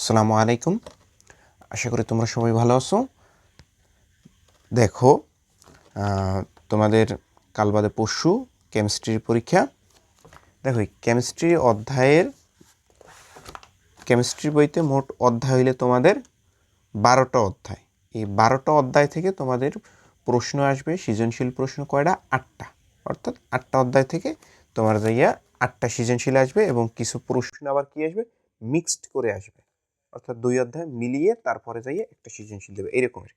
আসসালামু আলাইকুম। আশা করি তোমরা সবাই ভালো আছো। দেখো তোমাদের কাল বাদে পরশু কেমিস্ট্রির পরীক্ষা। দেখো কেমিস্ট্রি অধ্যায়ের, কেমিস্ট্রি বইতে মোট অধ্যায় হইলে তোমাদের বারোটা অধ্যায়। এই বারোটা অধ্যায় থেকে তোমাদের প্রশ্ন আসবে, সৃজনশীল প্রশ্ন কয়টা? আটটা। অর্থাৎ আটটা অধ্যায় থেকে তোমার যাইয়া আটটা সৃজনশীল আসবে এবং কিছু প্রশ্ন আবার কি আসবে? মিক্সড করে আসবে। অর্থাৎ দুই অধ্যায় মিলিয়ে তারপরে যাইয়ে একটা সৃজনশীল দেবে। এরকমের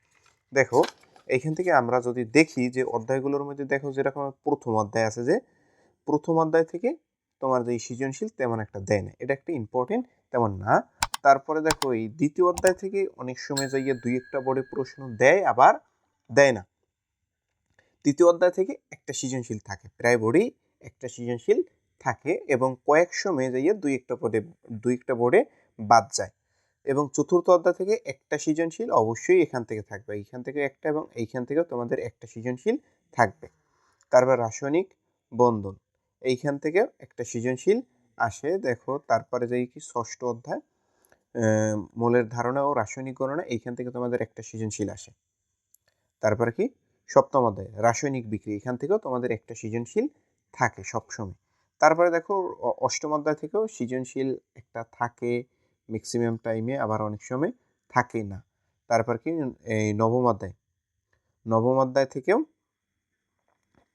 দেখো এইখান থেকে আমরা যদি দেখি যে অধ্যায়গুলোর মধ্যে দেখো যেরকম প্রথম অধ্যায় আছে যে, প্রথম অধ্যায় থেকে তোমার যে সৃজনশীল তেমন একটা দেয় না। এটা একটা ইম্পর্টেন্ট তেমন না। তারপরে দেখো এই দ্বিতীয় অধ্যায় থেকে অনেক সময় যাইয়ে দুই একটা বোর্ডে প্রশ্ন দেয়, আবার দেয় না। তৃতীয় অধ্যায় থেকে একটা সৃজনশীল থাকে, প্রায় বোর্ডেই একটা সৃজনশীল থাকে এবং কয়েক সময় যাইয়ে দুই একটা বোর্ডে দুই একটা বোর্ডে বাদ যায়। এবং চতুর্থ অধ্যায় থেকে একটা সৃজনশীল অবশ্যই এখান থেকে থাকবে। এইখান থেকে একটা এবং এইখান থেকেও তোমাদের একটা সৃজনশীল থাকবে। তারপর রাসায়নিক বন্ধন, এইখান থেকেও একটা সৃজনশীল আসে। দেখো, তারপরে যাই কি, ষষ্ঠ অধ্যায় মোলের ধারণা ও রাসায়নিক গণনা, এইখান থেকে তোমাদের একটা সৃজনশীল আসে। তারপরে কি, সপ্তম অধ্যায়, রাসায়নিক বিক্রি এখান থেকেও তোমাদের একটা সৃজনশীল থাকে সবসময়। তারপরে দেখো অষ্টম অধ্যায় থেকেও সৃজনশীল একটা থাকে। ম্যাক্সিমাম টাইমে আবার অনেক সময় থাকে না। তারপর কি? এই নবম অধ্যায়। নবম অধ্যায় থেকেও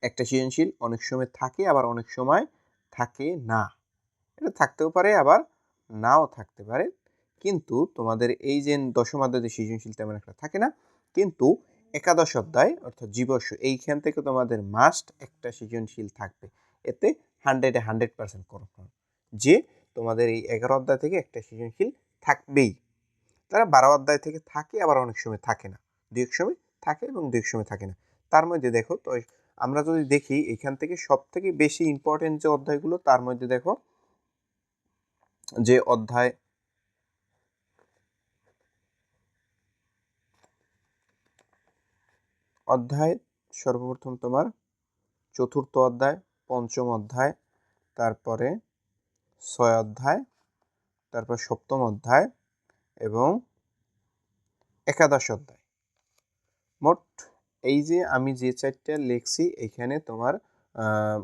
একটা সৃজনশীল অনেক সময় থাকে, আবার অনেক সময় থাকে না। এটা থাকতেও পারে, আবার নাও থাকতে পারে। কিন্তু তোমাদের এই যে দশম অধ্যায় সৃজনশীল তেমন একটা থাকে না। কিন্তু একাদশ অধ্যায়, অর্থাৎ জীবস্ব এইখান থেকে তোমাদের মাস্ট একটা সৃজনশীল থাকবে। এতে হান্ড্রেডে হান্ড্রেড পার্সেন্ট কনফার্ম যে তোমাদের এই এগারো অধ্যায় থেকে একটা সৃজনশীল থাকবেই। তারা বারো অধ্যায় থেকে থাকে, আবার অনেক সময় থাকে না। দু এক সময় থাকে এবং দু এক সময় থাকে না। তার মধ্যে দেখো, তো আমরা যদি দেখি, এখান থেকে সব থেকে বেশি ইম্পর্টেন্ট যে অধ্যায়গুলো, তার মধ্যে দেখো, যে অধ্যায় অধ্যায় সর্বপ্রথম তোমার চতুর্থ অধ্যায়, পঞ্চম অধ্যায়, তারপরে ছয় অধ্যায়, তারপর সপ্তম অধ্যায় এবং একাদশ অধ্যায়। মোট এই যে আমি যে চারটা লিখছি এইখানে তোমার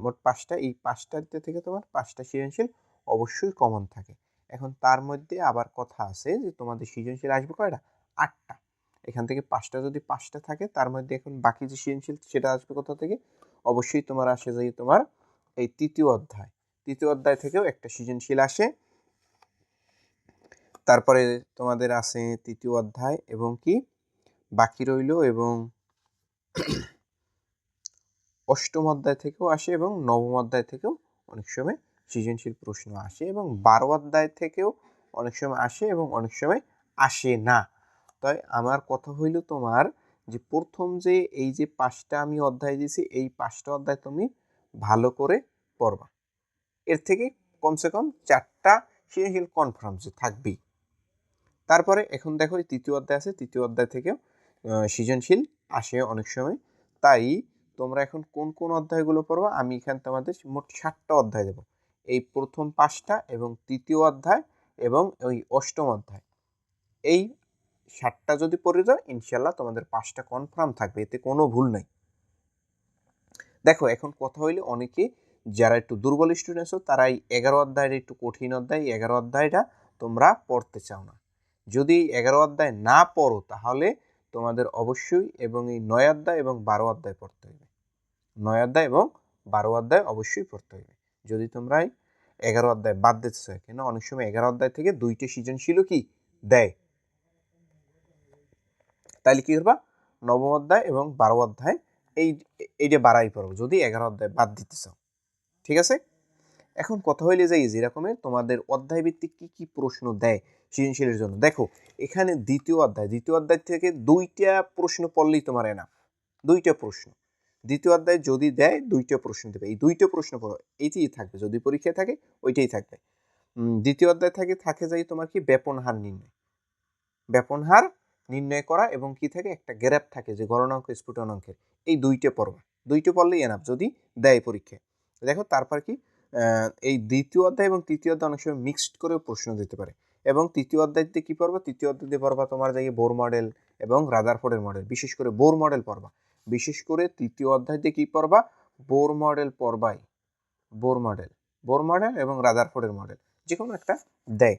মোট পাঁচটা, এই পাঁচটাতে থেকে তোমার পাঁচটা সৃজনশীল অবশ্যই কমন থাকে। এখন তার মধ্যে আবার কথা আছে যে তোমাদের সৃজনশীল আসবে কয়টা? আটটা। এখান থেকে পাঁচটা যদি পাঁচটা থাকে, তার মধ্যে এখন বাকি যে সৃজনশীল সেটা আসবে কোথা থেকে? অবশ্যই তোমার আসে যাই তোমার এই তৃতীয় অধ্যায়। তৃতীয় অধ্যায় থেকেও একটা সৃজনশীল আসে। তারপরে তোমাদের আছে তৃতীয় অধ্যায় এবং কি? বাকি রইল এবং অষ্টম অধ্যায় থেকেও আসে এবং নবম অধ্যায় থেকেও অনেক সময় সৃজনশীল প্রশ্ন আসে এবং বারো অধ্যায় থেকেও অনেক সময় আসে এবং অনেক সময় আসে না। তাই আমার কথা হইল তোমার যে প্রথম যে এই যে পাঁচটা আমি অধ্যায় দিয়েছি, এই পাঁচটা অধ্যায় তুমি ভালো করে পড়বা। এর থেকে কমসে কম চারটা সৃজনশীল কনফার্ম থাকবেই। তারপরে এখন দেখো তৃতীয় অধ্যায় আছে, তৃতীয় অধ্যায় থেকেও সৃজনশীল আসে অনেক সময়। তাই তোমরা এখন কোন কোন অধ্যায়গুলো পড়বা? আমি এখানে তোমাদের মোট সাতটা অধ্যায় দেবো। এই প্রথম পাঁচটা এবং তৃতীয় অধ্যায় এবং ওই অষ্টম অধ্যায়। এই সাতটা যদি পড়ে যাও ইনশাল্লাহ তোমাদের পাঁচটা কনফার্ম থাকবে। এতে কোনো ভুল নাই। দেখো, এখন কথা হইলে অনেকে যারা একটু দুর্বল স্টুডেন্টস তারা এই এগারো অধ্যায়ের একটু কঠিন অধ্যায়, এগারো অধ্যায়টা তোমরা পড়তে চাও না। যদি এগারো অধ্যায় না পড়ো, তাহলে তোমাদের অবশ্যই এবং এই নয় অধ্যায় এবং বারো অধ্যায় পড়তে হবে। নয় অধ্যায় এবং বারো অধ্যায় অবশ্যই পড়তে হবে। যদি তোমরা এগারো অধ্যায় বাদ দিতে চাও, কেন? অনেক সময় এগারো অধ্যায় থেকে দুইটা সৃজনশীলও কি দেয়? তাহলে কি করবা? নবম অধ্যায় এবং বারো অধ্যায় এই, এইটা বাড়াই পড়ো। যদি এগারো অধ্যায় বাদ দিতে চাও। ঠিক আছে? এখন কথা হইলে যে যেরকমের তোমাদের অধ্যায় ভিত্তিক কি কি প্রশ্ন দেয় সৃজনশীলের জন্য। দেখো, এখানে দ্বিতীয় অধ্যায় দ্বিতীয় অধ্যায় থেকে দুইটা প্রশ্ন পড়লেই তোমার এনা দুইটা প্রশ্ন। দ্বিতীয় অধ্যায় যদি দেয়, দুইটা প্রশ্ন দেবে। এই দুইটা প্রশ্ন পড়ো। এইটাই থাকবে। যদি পরীক্ষায় থাকে, ওইটাই থাকবে। দ্বিতীয় অধ্যায় থাকে থাকে যাই তোমার কি? ব্যাপন হার নির্ণয়। ব্যাপন হার নির্ণয় করা এবং কি থাকে? একটা গ্যাপ থাকে যে গণনাঙ্ক স্ফুটনাঙ্কের এই দুইটা পড়বা। দুইটা পড়লেই এনাফ যদি দেয় পরীক্ষায়। দেখো তারপর কি এই দ্বিতীয় অধ্যায় এবং তৃতীয় অধ্যায় অনেক সময় মিক্সড করেও প্রশ্ন দিতে পারে। এবং তৃতীয় অধ্যায়তে কী পড়বা? তৃতীয় অধ্যায়তে পড়বা তোমার যাই বোর মডেল এবং রাদারফোর্ডের মডেল বিশেষ করে বোর মডেল পড়বা। বিশেষ করে তৃতীয় অধ্যায়তে কী পড়বা? বোর মডেল পড়বাই। বোর মডেল বোর মডেল এবং রাদারফোর্ডের মডেল যে কোনো একটা দেয়।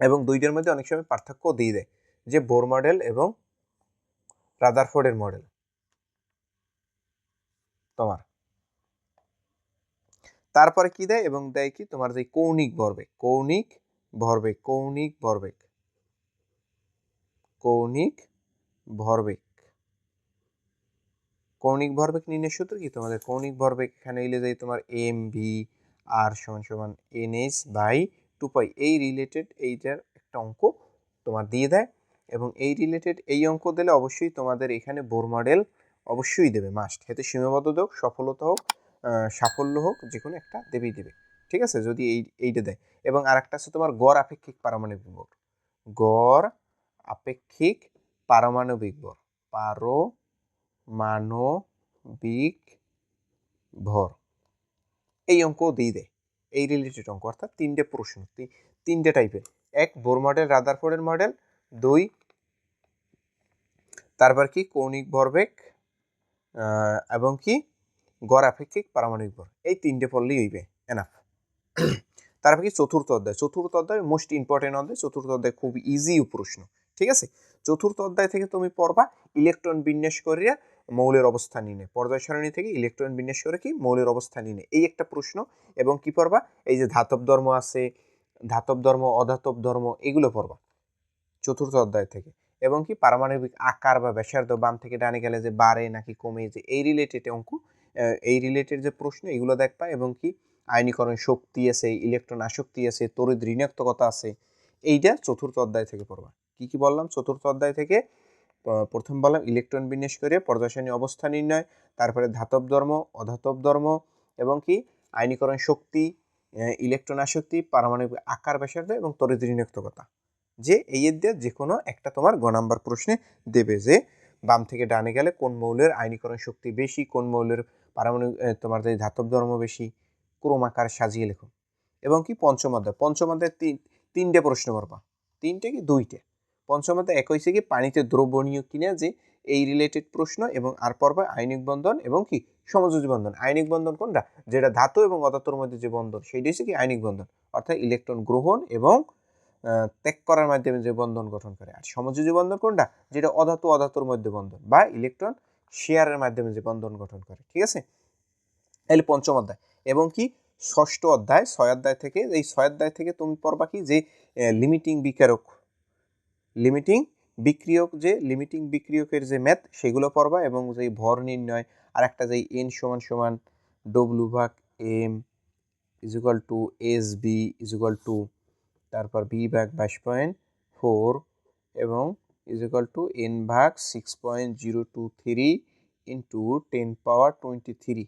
এবং দুইটার মধ্যে অনেক সময় পার্থক্য দিয়ে দেয়, যে বোর মডেল এবং রাদারফোর্ডের মডেল তোমার। তারপরে কি দেয় এবং দেয় কি? তোমার যে কৌণিক ভরবেগ। কৌণিক ভরবেগ কৌণিক ভরবেগ। কৌণিক ভরবেগ। কৌণিক ভরবেগ নির্ণয় সূত্র কি? তোমাদের কৌণিক ভরবেগ এখানে এলে যায় তোমার এম ভি আর সমান সমান N S by two pi এই রিলেটেড এইটার একটা অঙ্ক তোমার দিয়ে দেয় এবং এই রিলেটেড এই অঙ্ক দিলে অবশ্যই তোমাদের এখানে বোর মডেল অবশ্যই দেবে। মাস্ট এতে সীমাবদ্ধতা হোক, সফলতা হোক সাফল্য হোক যে কোনো একটা দেবেই দেবে। ঠিক আছে? যদি এই, এইটা দেয়। এবং আরেকটা আছে তোমার গড় আপেক্ষিক পারমাণবিক ভর গড় আপেক্ষিক পারমাণবিক ভর পারমাণবিক ভর। এই অঙ্কও দিয়ে দেয় এই রিলেটেড অঙ্ক, অর্থাৎ তিনটে প্রশ্ন তিনটে টাইপের এক, বোর মডেল রাদারফোর্ডের মডেল দুই, তারপর কি কৌণিক ভরবেগ? এবং কি গড় আপেক্ষিক পারমাণবিক ভর এই তিনটে পড়লেই হইবে। এনাফ তারপর কি চতুর্থ অধ্যায়। চতুর্থ অধ্যায় মোস্ট ইম্পর্টেন্ট অধ্যায়। চতুর্থ অধ্যায় খুব ইজি প্রশ্ন। ঠিক আছে? চতুর্থ অধ্যায় থেকে তুমি পড়বা ইলেকট্রন বিন্যাস করিয়া মৌলের অবস্থা নিনে পর্যায় সারণী থেকে ইলেকট্রন বিন্যাস করে কি মৌলের অবস্থা নিনে এই একটা প্রশ্ন। এবং কি পড়বা? এই যে ধাতব ধর্ম আছে, ধাতব ধর্ম, অধাতব ধর্ম, এগুলো পড়বা। চতুর্থ অধ্যায় থেকে। এবং কি পারমাণবিক আকার বা ব্যাসার্ধ বাম থেকে ডানে গেলে যে বাড়ে নাকি কমে যে, এই রিলেটেড অঙ্ক এই রিলেটেড যে প্রশ্ন, এগুলো দেখবা এবং কি আইনীকরণ শক্তি আছে ইলেকট্রন আসক্তি আছে, তড়িৎ ঋণাত্মকতা আছে, এইটা চতুর্থ অধ্যায় থেকে পড়বা। কি কি বললাম? চতুর্থ অধ্যায় থেকে প্রথম বললাম ইলেকট্রন বিন্যাস করে পর্যায়সারণী অবস্থা নির্ণয়, তারপরে ধাতব ধর্ম, অধাতব ধর্ম এবং কি আইনীকরণ শক্তি ইলেকট্রন আসক্তি, পারমাণবিক আকার ব্যাসার্ধ এবং তড়িৎ ঋণাত্মকতা। যে এই দিয়ে যে কোনো একটা তোমার গ নাম্বার প্রশ্নে দেবে যে বাম থেকে ডানে গেলে কোন মৌলের আইনীকরণ শক্তি বেশি, কোন মৌলের পারমাণবিক তোমার যে ধাতব ধর্ম বেশি, ক্রম ক্রমাকার সাজিয়ে লেখো। এবং কি পঞ্চম অধ্যায়? পঞ্চম অধ্যায় তিন, তিনটে প্রশ্ন করবা। তিনটে কি দুইটে? পঞ্চম অধ্যায় এক হয়েছে কি পানিতে দ্রবণীয় কিনা যে এই রিলেটেড প্রশ্ন এবং আর পর্বে আইনিক বন্ধন এবং কি সমযোজী বন্ধন। আইনিক বন্ধন কোনটা? যেটা ধাতু এবং অধাতুর মধ্যে যে বন্ধন সেইটা হচ্ছে কি আইনিক বন্ধন। অর্থাৎ ইলেকট্রন গ্রহণ এবং ত্যাগ করার মাধ্যমে যে বন্ধন গঠন করে। আর সমযোজী বন্ধন কোনটা? যেটা অধাতু অধাতুর মধ্যে বন্ধন বা ইলেকট্রন শেয়ারের মাধ্যমে যে বন্ধন গঠন করে, ঠিক আছে? তাহলে পঞ্চম অধ্যায়। এবং কি? ষষ্ঠ অধ্যায়, ছয় অধ্যায় থেকে, এই ছয় অধ্যায় থেকে তুমি পড়বা কি? যে লিমিটিং বিকারক লিমিটিং বিক্রিয়ক যে লিমিটিং বিক্রিয়কের যে ম্যাথ সেগুলো পড়বা এবং যে ভর নির্ণয় আর একটা যে এন সমান সমান ডব্লু ভাগ M equal to S B equal to তারপর বি ভাগ বাইশ পয়েন্ট ফোর এবং six point zero two three into ten power twenty three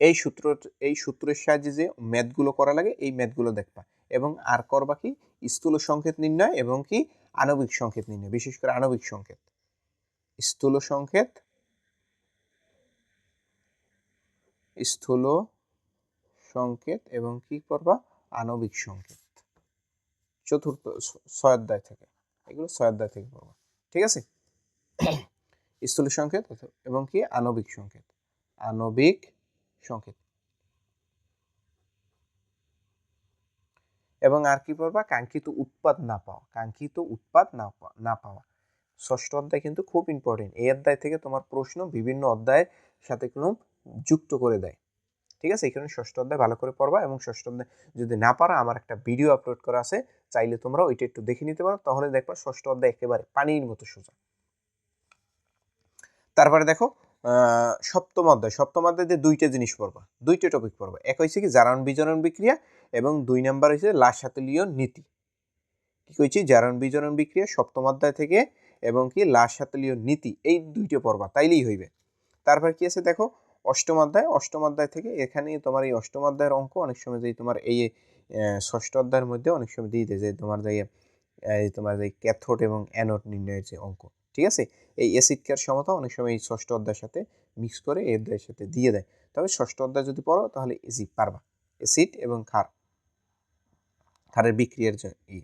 এই সূত্র, এই সূত্রের সাহায্যে যে ম্যাথগুলো করা লাগে, এই ম্যাথগুলো দেখবা। এবং আর করবা কি? স্থূল সংকেত নির্ণয় এবং কি? আণবিক সংকেত নির্ণয়, বিশেষ করে আণবিক সংকেত। স্থূল সংকেত স্থূল সংকেত এবং কি করবা? আণবিক সংকেত। চতুর্থ, ছয় অধ্যায় থেকে। এগুলো ছয় থেকে পড়বা ঠিক আছে? স্থূল সংকেত এবং কি? আণবিক সংকেত। আণবিক সংকেত। এবং আর কি পড়বা? কাঙ্ক্ষিত উৎপাদ না পাওয়া। কাঙ্ক্ষিত উৎপাদ না না পাওয়া। ষষ্ঠ অধ্যায় কিন্তু খুব ইম্পর্টেন্ট এই অধ্যায় থেকে তোমার প্রশ্ন বিভিন্ন অধ্যায়ের সাথে কোনো যুক্ত করে দেয়। ঠিক আছে? এখানে ষষ্ঠ অধ্যায় ভালো করে পড়বা এবং ষষ্ঠ অধ্যায় যদি না পারা আমার একটা ভিডিও আপলোড করা আছে, চাইলে তোমরা ওইটা একটু দেখে নিতে পারো। তাহলে দেখবা ষষ্ঠ অধ্যায় একেবারে পানির মতো সোজা। তারপরে দেখো সপ্তম অধ্যায়। সপ্তম অধ্যায়ে দুইটা জিনিস পড়বা। দুইটা টপিক পড়বা। এক হয়েছে কি জারণ বিজারণ বিক্রিয়া এবং দুই নাম্বার হয়েছে লাশাতলীয় নীতি। কি কইছি? জারণ বিজারণ বিক্রিয়া সপ্তম অধ্যায় থেকে এবং কি লাশাতলীয় নীতি, এই দুইটা পড়বা, তাইলেই হইবে। তারপর কি আছে দেখো? অষ্টম অধ্যায় অষ্টম অধ্যায় থেকে এখানে তোমার এই অষ্টম অধ্যায়ের অঙ্ক অনেক সময় যে তোমার এই ষষ্ঠ অধ্যায়ের মধ্যে অনেক সময় দিয়ে দেয় যে তোমার যে তোমার যে ক্যাথোড এবং অ্যানোড নির্ণয়ের যে অঙ্ক, ঠিক আছে? এই অ্যাসিড কেয়ার সমতা অনেক সময় এই ষষ্ঠ অধ্যায়ের সাথে মিক্স করে এই অধ্যায়ের সাথে দিয়ে দেয়। তবে ষষ্ঠ অধ্যায় যদি পড়ো, তাহলে ইজি পারবা। অ্যাসিড এবং ক্ষার পাথারের বিক্রিয়ার ই,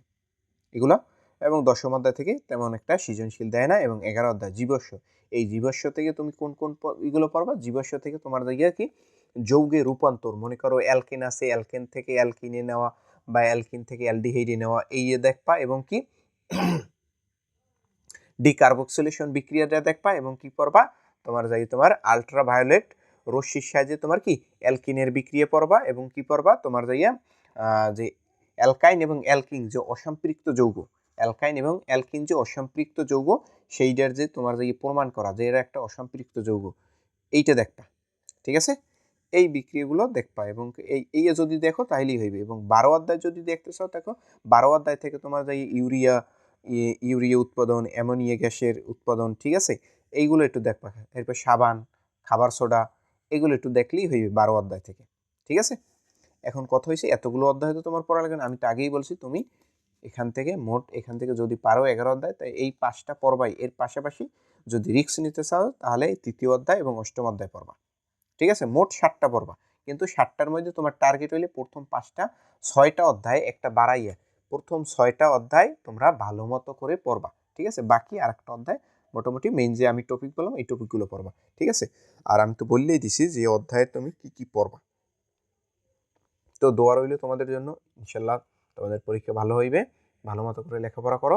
এগুলো। এবং দশম অধ্যায় থেকে তেমন একটা সৃজনশীল দেয় না এবং এগারো অধ্যায় জীবস্ব। এই জীবস্ব থেকে তুমি কোন কোন এগুলো পড়বা? জীবস্ব থেকে তোমার দিকে কি? যৌগে রূপান্তর, মনে করো অ্যালকেন আছে, অ্যালকেন থেকে অ্যালকিনে নেওয়া বা অ্যালকিন থেকে অ্যালডিহাইডে নেওয়া, এই দেখবা এবং কি ডিকার্বক্সিলেশন বিক্রিয়াটা দেখবা এবং কি পড়বা? তোমার যাই তোমার আলট্রাভায়োলেট রশ্মির সাহায্যে তোমার কি? অ্যালকিনের বিক্রিয়া পড়বা এবং কি পড়বা? তোমার যাইয়া যে অ্যালকাইন এবং অ্যালকিন যে অসম্পৃক্ত যৌগ অ্যালকাইন এবং অ্যালকিন যে অসম্পৃক্ত যৌগ, সেইটার যে তোমার যে প্রমাণ করা, যে এরা একটা অসম্পৃক্ত যৌগ, এইটা দেখবা, ঠিক আছে? এই বিক্রিয়াগুলো দেখবা এবং এই এই যদি দেখো তাহলেই হইবে এবং বারো অধ্যায় যদি দেখতে চাও, দেখো, বারো অধ্যায় থেকে তোমার যে ইউরিয়া ইউরিয়া উৎপাদন, অ্যামোনিয়া গ্যাসের উৎপাদন, ঠিক আছে? এইগুলো একটু দেখবা। এরপর সাবান, খাবার সোডা, এগুলো একটু দেখলেই হইবে বারো অধ্যায় থেকে, ঠিক আছে? এখন কথা হয়েছে এতগুলো অধ্যায় তো তোমার পড়া লাগে না, আমি তো আগেই বলছি, তুমি এখান থেকে মোট এখান থেকে যদি পারো এগারো অধ্যায়, তাই এই পাঁচটা পর্বাই, এর পাশাপাশি যদি রিক্স নিতে চাও, তাহলে তৃতীয় অধ্যায় এবং অষ্টম অধ্যায় পড়বা। ঠিক আছে? মোট ষাটটা পড়বা কিন্তু ষাটটার মধ্যে তোমার টার্গেট হইলে প্রথম পাঁচটা, ছয়টা অধ্যায় একটা বাড়াইয়া প্রথম ছয়টা অধ্যায় তোমরা ভালো মতো করে পড়বা। ঠিক আছে? বাকি আর একটা অধ্যায়, মোটামুটি মেইন যে আমি টপিক বললাম, এই টপিকগুলো পড়বা। ঠিক আছে? আর আমি তো বললেই দিছি যে অধ্যায়ে তুমি কি কি পড়বা। তো দোয়া রইল তোমাদের জন্য। ইনশাল্লাহ তোমাদের পরীক্ষা ভালো হইবে ভালো মতো করে লেখাপড়া করো।